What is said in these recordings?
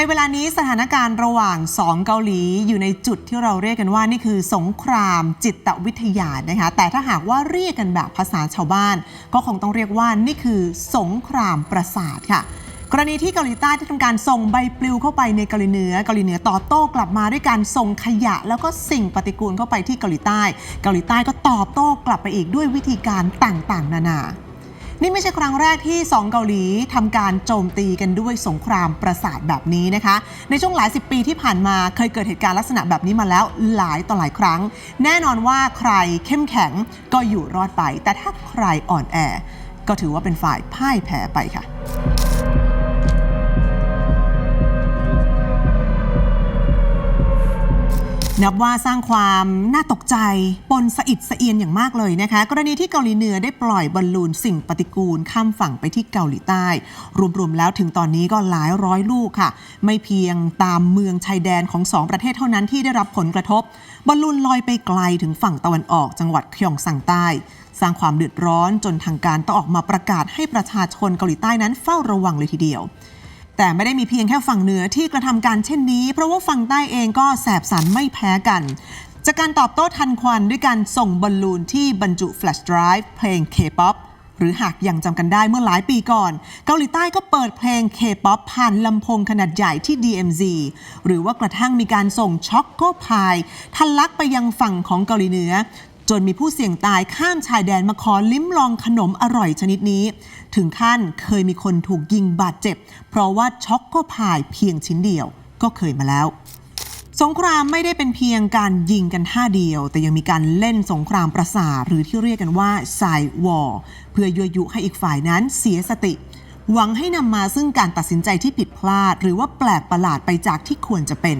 ในเวลานี้สถานการณ์ระหว่างสองเกาหลีอยู่ในจุดที่เราเรียกกันว่านี่คือสงครามจิตวิทยานะคะ แต่ถ้าหากว่าเรียกกันแบบภาษาชาวบ้าน ก็คงต้องเรียกว่านี่คือสงครามประสาทค่ะ กรณีที่เกาหลีใต้ได้ทำการส่งใบปลิวเข้าไปในเกาหลีเหนือ เกาหลีเหนือตอบโต้กลับมาด้วยการส่งขยะ แล้วก็สิ่งปฏิกูลเข้าไปที่เกาหลีใต้ เกาหลีใต้ก็ตอบโต้กลับไปอีกด้วยวิธีการต่างๆ นานานี่ นี่ไม่ใช่ครั้งแรกที่ 2 เกาหลีทำการโจมตีกันด้วยสงครามประสาทแบบนี้นะคะ ในช่วงหลายสิบปีที่ผ่านมาเคยเกิดเหตุการณ์ลักษณะแบบนี้มาแล้วหลายต่อหลายครั้ง แน่นอนว่าใครเข้มแข็งก็อยู่รอดไป แต่ถ้าใครอ่อนแอ ก็ถือว่าเป็นฝ่ายพ่ายแพ้ไปค่ะ นับว่าสร้างความน่าตกใจปนสะอิดสะเอียนอย่างมากเลยนะคะ กรณีที่เกาหลีเหนือได้ปล่อยบอลลูนสิ่งปฏิกูลข้ามฝั่งไปที่เกาหลีใต้ รวมๆแล้วถึงตอนนี้ก็หลายร้อยลูกค่ะ ไม่เพียงตามเมืองชายแดนของสองประเทศเท่านั้นที่ได้รับผลกระทบบอลลูนลอยไปไกลถึงฝั่งตะวันออกจังหวัดเคียงซังใต้ สร้างความเดือดร้อนจนทางการต้องออกมาประกาศให้ประชาชนเกาหลีใต้นั้นเฝ้าระวังเลยทีเดียว แต่ไม่ได้มีเพียงแค่ฝั่งเหนือที่กระทำการเช่นนี้ เพราะว่าฝั่งใต้เองก็แสบสันไม่แพ้กัน จากการตอบโต้ทันควันด้วยการส่งบอลลูนที่บรรจุแฟลชไดรฟ์เพลง K-POP หรือหากยังจำกันได้เมื่อหลายปีก่อน เกาหลีใต้ก็เปิดเพลง K-POP ผ่านลำโพงขนาดใหญ่ที่ DMZ หรือว่ากระทั่งมีการส่งช็อกโกพายทะลักไปยังฝั่งของเกาหลีเหนือ จนมีผู้เสี่ยงตายข้ามชายแดนมาขอลิ้มลองขนมอร่อยชนิดนี้ ถึงขั้นเคยมีคนถูกยิงบาดเจ็บ เพราะว่าช็อกโกพายเพียงชิ้นเดียวก็เคยมาแล้วสงครามไม่ได้เป็นเพียงการยิงกันท่าเดียว แต่ยังมีการเล่นสงครามประสาหรือที่เรียกกันว่าไซวอร์เพื่อยั่วยุให้อีกฝ่ายนั้นเสียสติ หวังให้นำมาซึ่งการตัดสินใจที่ผิดพลาด หรือว่าแปลกประหลาดไปจากที่ควรจะเป็น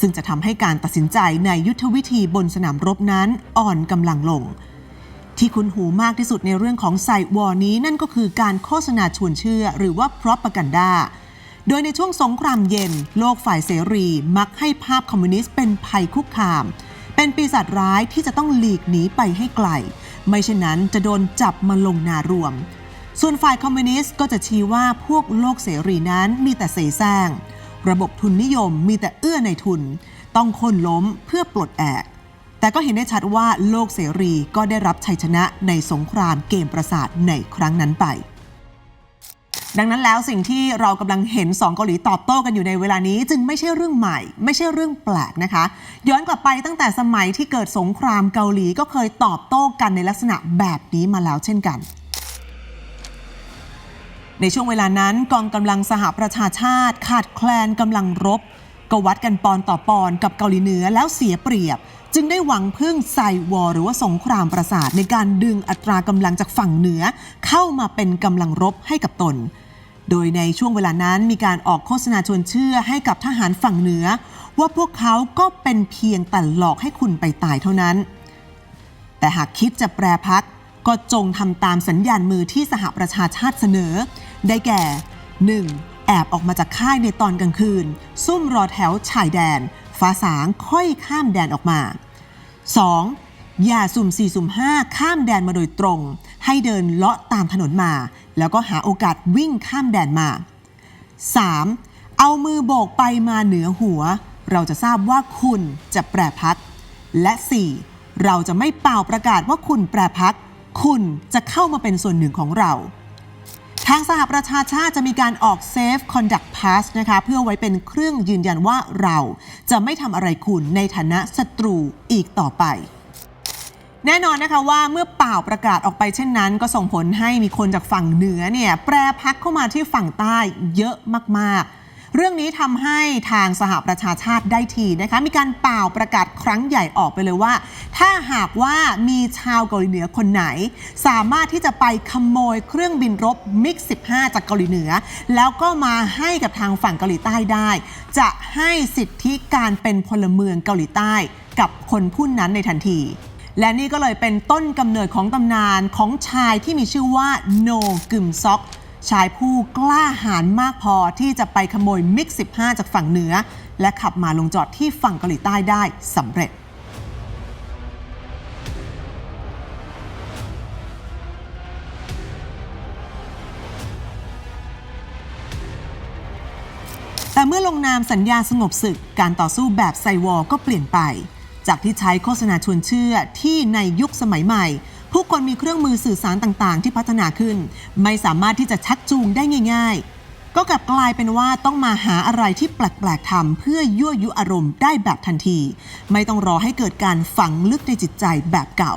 ซึ่งจะทำให้การตัดสินใจในยุทธวิธีบนสนามรบนั้นอ่อนกำลังลง ที่คุ้นหูมากที่สุดในเรื่องของไซวอร์นี้นั่นก็คือการโฆษณาชวนเชื่อ หรือว่า propaganda โดยในช่วงสงครามเย็น โลกฝ่ายเสรีมักให้ภาพคอมมิวนิสต์เป็นภัยคุกคาม เป็นปีศาจร้ายที่จะต้องหลีกหนีไปให้ไกล ไม่เช่นนั้นจะโดนจับมาลงนารวม ส่วนฝ่ายคอมมิวนิสต์ก็จะชี้ว่าพวกโลกเสรีนั้นมีแต่เสแสร้ง ระบบทุนนิยมมีแต่เอื้อในทุน ต้องคนล้มเพื่อปลดแอก แต่ก็เห็นได้ชัดว่าโลกเสรีก็ได้รับชัยชนะในสงครามเกมประสาทในครั้งนั้นไป ดังนั้นแล้วสิ่งที่เรากำลังเห็นสองเกาหลีตอบโต้กันอยู่ในเวลานี้ จึงไม่ใช่เรื่องใหม่ ไม่ใช่เรื่องแปลกนะคะ ย้อนกลับไปตั้งแต่สมัยที่เกิดสงครามเกาหลีก็เคยตอบโต้กันในลักษณะแบบนี้มาแล้วเช่นกัน ในช่วงเวลานั้นกองกำลังสหประชาชาติ ขาดแคลนกำลังรบ ก็วัดกันปอนต่อปอนกับเกาหลีเหนือแล้วเสียเปรียบ จึงได้หวังพึ่งไซวอร์หรือว่าสงครามประสาทในการดึงอัตรากำลังจากฝั่งเหนือ เข้ามาเป็นกำลังรบให้กับตน โดยในช่วงเวลานั้นมีการออกโฆษณาชวนเชื่อให้กับทหารฝั่งเหนือ ว่าพวกเขาก็เป็นเพียงแต่หลอกให้คุณไปตายเท่านั้น แต่หากคิดจะแปรพัก ก็จงทำตามสัญญาณมือที่สหประชาชาติเสนอ ได้แก่ 1. แอบออกมาจากค่ายในตอนกลางคืน ซุ่มรอแถวชายแดน ฟ้าสางค่อยข้ามแดนออกมา 2. อย่าสุ่ม4สุ่ม5 ข้ามแดนมาโดยตรง ให้เดินเลาะตามถนนมา แล้วก็หาโอกาสวิ่งข้ามแดนมา 3. เอามือโบกไปมาเหนือหัว เราจะทราบว่าคุณจะแปรพัก และ 4. เราจะไม่เป่าประกาศว่าคุณแปรพัก คุณจะเข้ามาเป็นส่วนหนึ่งของเรา ทางสหประชาชาติจะมีการออก Safe Conduct Pass นะคะ เพื่อไว้เป็นเครื่องยืนยันว่าเราจะไม่ทำอะไรคุณในฐานะศัตรูอีกต่อไปแน่นอนนะคะว่าเมื่อเป่าประกาศออกไปเช่นนั้น ก็ส่งผลให้มีคนจากฝั่งเหนือเนี่ยแปรพักเข้ามาที่ฝั่งใต้เยอะมากๆ เรื่องนี้ทำให้ทางสหประชาชาติได้ทีนะคะ มีการเป่าประกาศครั้งใหญ่ออกไปเลยว่า ถ้าหากว่ามีชาวเกาหลีเหนือคนไหน สามารถที่จะไปขโมยเครื่องบินรบมิก 15 จากเกาหลีเหนือ แล้วก็มาให้กับทางฝั่งเกาหลีใต้ได้ จะให้สิทธิการเป็นพลเมืองเกาหลีใต้ กับคนผู้นั้นในทันทีและนี่ก็เลยเป็นต้นกำเนิดของตำนานของชายที่มีชื่อว่าโนกึมซอก ชายผู้กล้าหาญมากพอที่จะไปขโมยมิก 15 จากฝั่งเหนือ และขับมาลงจอดที่ฝั่งเกาหลีใต้ได้สำเร็จ แต่เมื่อลงนามสัญญาสงบศึกการต่อสู้แบบไซวอร์ก็เปลี่ยนไป จากที่ใช้โฆษณาชวนเชื่อที่ในยุคสมัยใหม่ ผู้คนมีเครื่องมือสื่อสารต่างๆ ที่พัฒนาขึ้น ไม่สามารถที่จะชักจูงได้ง่าย ๆ ก็กลับกลายเป็นว่าต้องมาหาอะไรที่แปลกๆทำเพื่อยั่วยุอารมณ์ได้แบบทันที ไม่ต้องรอให้เกิดการฝังลึกในจิตใจแบบเก่า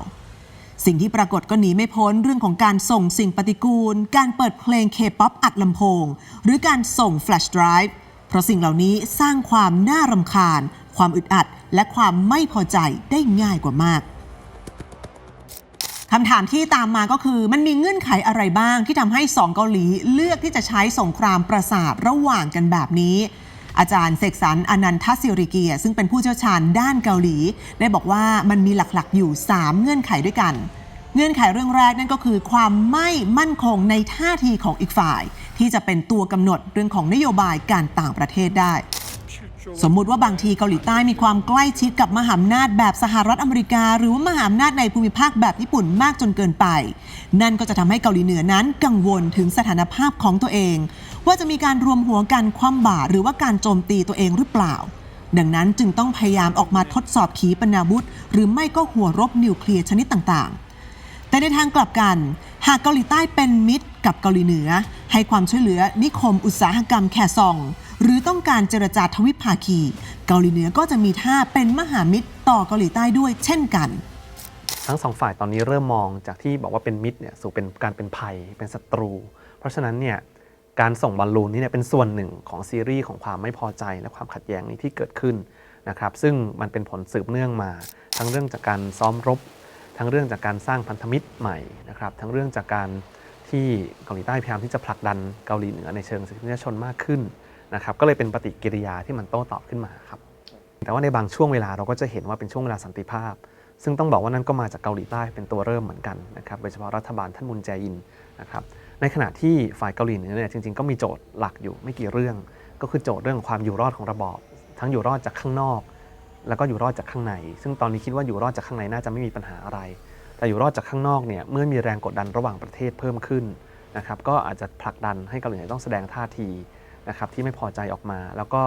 สิ่งที่ปรากฏก็หนีไม่พ้นเรื่องของการส่งสิ่งปฏิกูล การเปิดเพลงเคป๊อปอัดลำโพง หรือการส่งแฟลชไดรฟ์เพราะสิ่งเหล่านี้สร้างความน่ารำคาญ ความอึดอัด และความไม่พอใจได้ง่ายกว่ามาก คำถามที่ตามมาก็คือมันมีเงื่อนไขอะไรบ้างที่ทำให้สองเกาหลีเลือกที่จะใช้สงครามประสาทระหว่างกันแบบนี้ อาจารย์เสกสรรอนันทศิริเกียรติซึ่งเป็นผู้เชี่ยวชาญด้านเกาหลี ได้บอกว่ามันมีหลักๆอยู่ 3 เงื่อนไขด้วยกัน เงื่อนไขเรื่องแรกนั่นก็คือ ความไม่มั่นคงในท่าทีของอีกฝ่าย ที่จะเป็นตัวกำหนดเรื่องของนโยบายการต่างประเทศได้ สมมุติว่าบางทีเกาหลีใต้มีความใกล้ชิดกับมหาอำนาจแบบสหรัฐอเมริกา หรือว่ามหาอำนาจในภูมิภาคแบบญี่ปุ่นมากจนเกินไป นั่นก็จะทำให้เกาหลีเหนือนั้นกังวลถึงสถานภาพของตัวเอง ว่าจะมีการรวมหัวกันคว่ำบาตรหรือว่าการโจมตีตัวเองหรือเปล่า ดังนั้นจึงต้องพยายามออกมาทดสอบขีปนาวุธ หรือไม่ก็หัวรบนิวเคลียร์ชนิดต่างๆ แต่ในทางกลับกัน หากเกาหลีใต้เป็นมิตรกับเกาหลีเหนือ ให้ความช่วยเหลือนิคมอุตสาหกรรมแคซอง หรือต้องการเจรจาทวิภาคี เกาหลีเหนือก็จะมีท่าเป็นมหามิตรต่อเกาหลีใต้ด้วยเช่นกัน ทั้งสองฝ่ายตอนนี้เริ่มมองจากที่บอกว่าเป็นมิตรเนี่ยสู่เป็นการเป็นภัยเป็นศัตรู เพราะฉะนั้นเนี่ยการส่งบอลลูนนี่เนี่ยเป็นส่วนหนึ่งของซีรีส์ของความไม่พอใจและความขัดแย้งนี้ที่เกิดขึ้นนะครับซึ่งมันเป็นผลสืบเนื่องมา ทั้งเรื่องจากการซ้อมรบ ทั้งเรื่องจากการสร้างพันธมิตรใหม่นะครับทั้งเรื่องจากการที่เกาหลีใต้พยายามที่จะผลักดันเกาหลีเหนือในเชิงสิทธิมนุษยชนมากขึ้น นะครับก็เลยเป็นปฏิกิริยาที่มันโต้ตอบขึ้นมาครับแต่ว่าในบางช่วงเวลาเราก็จะเห็นว่าเป็นช่วงเวลาสันติภาพ ซึ่งต้องบอกว่านั่นก็มาจากเกาหลีใต้เป็นตัวเริ่มเหมือนกันนะครับโดยเฉพาะรัฐบาลท่านมุนแจอินนะครับในขณะที่ฝ่ายเกาหลีเหนือเนี่ยจริงๆก็มีโจทย์หลักอยู่ไม่กี่เรื่อง ก็คือโจทย์เรื่องของความอยู่รอดของระบอบ ทั้งอยู่รอดจากข้างนอก แล้วก็อยู่รอดจากข้างใน ซึ่งตอนนี้คิดว่าอยู่รอดจากข้างในน่าจะไม่มีปัญหาอะไร แต่อยู่รอดจากข้างนอกเนี่ยเมื่อมีแรงกดดันระหว่างประเทศเพิ่มขึ้นนะครับก็อาจจะผลักดันให้เกาหลีเหนือต้องแสดงท่าที นะครับที่ไม่พอใจออกมา แล้วก็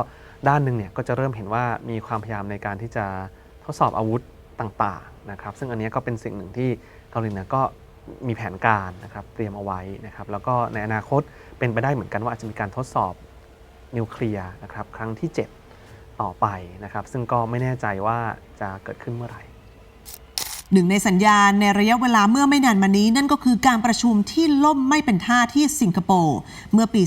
ด้านหนึ่งเนี่ยก็จะเริ่มเห็นว่ามีความพยายามในการที่จะทดสอบอาวุธต่างๆนะครับ ซึ่งอันนี้ก็เป็นสิ่งหนึ่งที่เกาหลีเหนือก็มีแผนการนะครับเตรียมเอาไว้นะครับแล้วก็ในอนาคตเป็นไปได้เหมือนกันว่าอาจจะมีการทดสอบนิวเคลียร์นะครับครั้งที่ 7 ต่อไปนะครับ ซึ่งก็ไม่แน่ใจว่าจะเกิดขึ้นเมื่อไหร่หนึ่งในสัญญาณในระยะเวลาเมื่อไม่นานมานี้ นั่นก็คือการประชุมที่ล่มไม่เป็นท่าที่สิงคโปร์เมื่อปี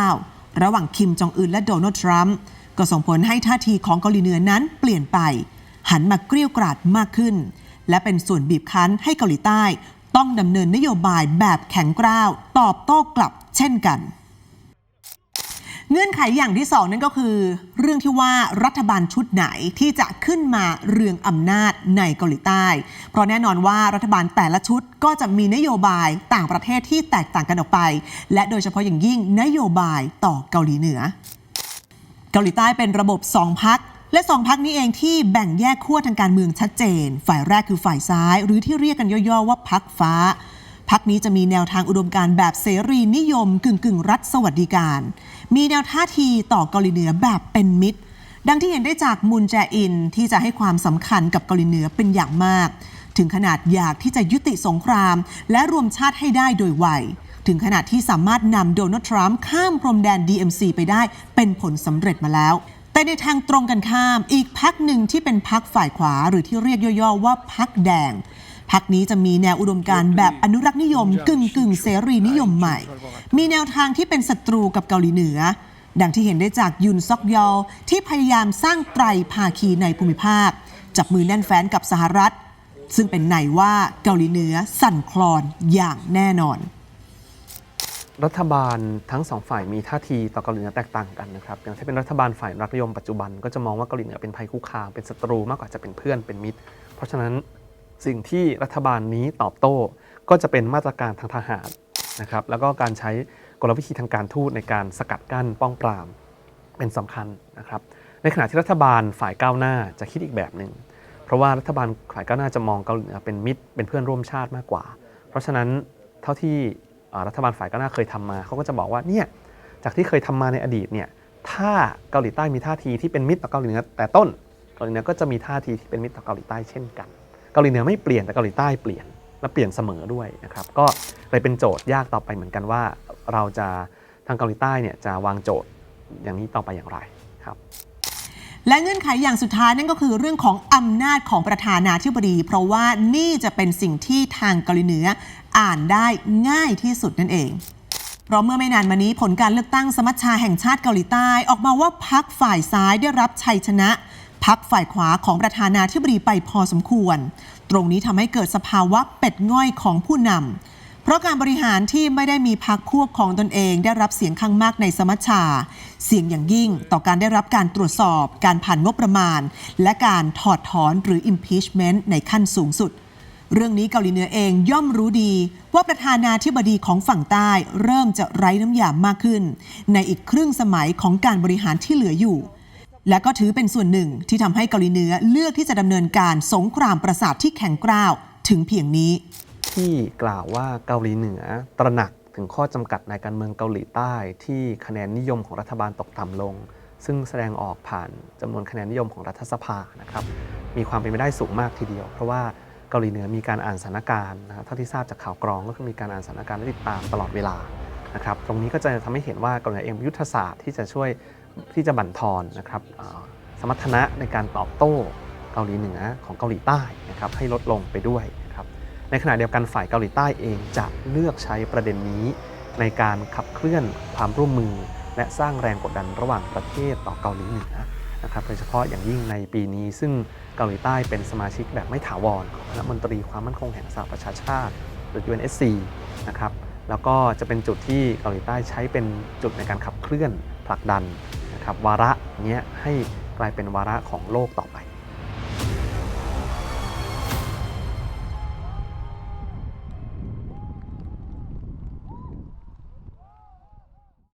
2019 ระหว่างคิมจองอึนและโดนัลด์ทรัมป์ก็ส่งผลให้ท่าทีของเกาหลีเหนือนั้นเปลี่ยนไป หันมาเกลี้ยวกราดมากขึ้น และเป็นส่วนบีบคั้นให้เกาหลีใต้ ต้องดำเนินนโยบายแบบแข็งกร้าว ตอบโต้กลับเช่นกัน เงื่อนไขอย่างที่สองนั่นก็คือ เรื่องที่ว่ารัฐบาลชุดไหนที่จะขึ้นมาเรืองอำนาจในเกาหลีใต้ เพราะแน่นอนว่ารัฐบาลแต่ละชุดก็จะมีนโยบายต่างประเทศที่แตกต่างกันออกไป และโดยเฉพาะอย่างยิ่งนโยบายต่อเกาหลีเหนือ เกาหลีใต้เป็นระบบสองพักและสองพักนี้เองที่แบ่งแยกขั้วทางการเมืองชัดเจน ฝ่ายแรกคือฝ่ายซ้าย หรือที่เรียกกันย่อๆว่าพักฟ้า พักนี้จะมีแนวทางอุดมการแบบเสรีนิยมกึ่งกึ่งรัฐสวัสดิการ มีแนวท่าทีต่อเกาหลีเหนือแบบเป็นมิตร ดังที่เห็นได้จากมุนแจอินที่จะให้ความสำคัญกับเกาหลีเหนือเป็นอย่างมาก ถึงขนาดอยากที่จะยุติสงคราม และรวมชาติให้ได้โดยไวถึงขนาดที่สามารถนำโดนัลด์ทรัมป์ข้ามพรมแดน DMC ไปได้เป็นผลสำเร็จมาแล้ว แต่ในทางตรงกันข้ามอีกพักหนึ่งที่เป็นพักฝ่ายขวาหรือที่เรียกย่อๆว่าพักแดง พักนี้จะมีแนวอุดมการณ์แบบอนุรักษ์นิยมกึ่งกึ่งๆเสรีนิยมใหม่ มีแนวทางที่เป็นศัตรูกับเกาหลีเหนือ ดังที่เห็นได้จากยุนซอกยอลที่พยายามสร้างไตรภาคีในภูมิภาค จับมือแน่นแฟ้นกับสหรัฐ ซึ่งเป็นในว่าเกาหลีเหนือสั่นคลอนอย่างแน่นอน รัฐบาลทั้งสองฝ่ายมีท่าทีต่อเกาหลีเหนือแตกต่างกันนะครับอย่างถ้าเป็นรัฐบาลฝ่ายรักนิยมปัจจุบันก็จะมองว่าเกาหลีเหนือเป็นภัยคุกคามเป็นศัตรูมากกว่าจะเป็นเพื่อนเป็นมิตร เพราะฉะนั้น สิ่งที่รัฐบาลนี้ตอบโต้ ก็จะเป็นมาตรการทางทหารนะครับแล้วก็การใช้กลวิธีทางการทูตในการสกัดกั้นป้องปรามเป็นสำคัญนะครับในขณะที่รัฐบาลฝ่ายก้าวหน้าจะคิดอีกแบบหนึ่งเพราะว่ารัฐบาลฝ่ายก้าวหน้าจะมองเกาหลีเหนือเป็นมิตรเป็นเพื่อนร่วมชาติมากกว่า เพราะฉะนั้นเท่าที่รัฐบาลฝ่ายก้าวหน้าเคยทำมาเขาก็จะบอกว่าเนี่ยจากที่เคยทำมาในอดีตเนี่ยถ้าเกาหลีใต้มีท่าทีที่เป็นมิตรต่อเกาหลีเหนือแต่ต้นเกาหลีเหนือก็จะมีท่าทีที่เป็นมิตรต่อเกาหลีใต้เช่นกัน เกาหลีเหนือไม่เปลี่ยนแต่เกาหลีใต้เปลี่ยนและเปลี่ยนเสมอด้วยนะครับก็เลยเป็นโจทย์ยากต่อไปเหมือนกันว่า เราจะทางเกาหลีใต้เนี่ยจะวางโจทย์อย่างนี้ต่อไปอย่างไรครับ และเงื่อนไขอย่างสุดท้ายนั่นก็คือเรื่องของอำนาจของประธานาธิบดี เพราะว่านี่จะเป็นสิ่งที่ทางเกาหลีเหนืออ่านได้ง่ายที่สุดนั่นเองเพราะเมื่อไม่นานมานี้ผลการเลือกตั้งสมัชชาแห่งชาติเกาหลีใต้ ออกมาว่าพักฝ่ายซ้ายได้รับชัยชนะ พักฝ่ายขวาของประธานาธิบดีไปพอสมควร ตรงนี้ทำให้เกิดสภาวะเป็ดง่อยของผู้นำเพราะการบริหารที่ไม่ได้มีพักพวกของตนเองได้รับเสียงข้างมากในสมัชชา เสียงอย่างยิ่งต่อการได้รับการตรวจสอบ การผ่านงบประมาณ และการถอดถอนหรือ impeachment ในขั้นสูงสุดเรื่องนี้เกาหลีเหนือเองย่อมรู้ดี ว่าประธานาธิบดีของฝั่งใต้เริ่มจะไร้น้ำยามากขึ้น ในอีกครึ่งสมัยของการบริหารที่เหลืออยู่ และก็ถือเป็นส่วนหนึ่งที่ทำให้เกาหลีเหนือเลือกที่จะดำเนินการสงครามประสาทที่แข็งกร้าวถึงเพียงนี้ ที่กล่าวว่าเกาหลีเหนือตระหนักถึงข้อจำกัดในการเมืองเกาหลีใต้ที่คะแนนนิยมของรัฐบาลตกต่ำลง ซึ่งแสดงออกผ่านจำนวนคะแนนนิยมของรัฐสภานะครับ มีความเป็นไปได้สูงมากทีเดียว เพราะว่าเกาหลีเหนือมีการอ่านสถานการณ์นะครับเท่าที่ทราบจากข่าวกรองก็คือมีการอ่านสถานการณ์และติดตามตลอดเวลา นะครับตรงนี้ก็จะทำให้เห็นว่าเกาหลีเหนือเองยุทธศาสตร์ที่จะช่วยที่จะบั่นทอนนะครับสมรรถนะในการตอบโต้เกาหลีเหนือของเกาหลีใต้นะครับให้ลดลงไปด้วยนะครับในขณะเดียวกันฝ่ายเกาหลีใต้เองจะเลือกใช้ประเด็นนี้ในการขับเคลื่อนความร่วมมือ และสร้างแรงกดดันระหว่างประเทศต่อเกาหลีเหนือนะครับโดยเฉพาะอย่างยิ่งในปีนี้ ซึ่งเกาหลีใต้เป็นสมาชิกแบบไม่ถาวรของคณะมนตรีความมั่นคงแห่งสหประชาชาติหรือ UNSC นะครับ แล้วก็จะเป็นจุดที่เกาหลีใต้ใช้เป็นจุดในการขับเคลื่อนผลักดันนะครับวาระเนี้ยให้กลายเป็นวาระของโลกต่อไป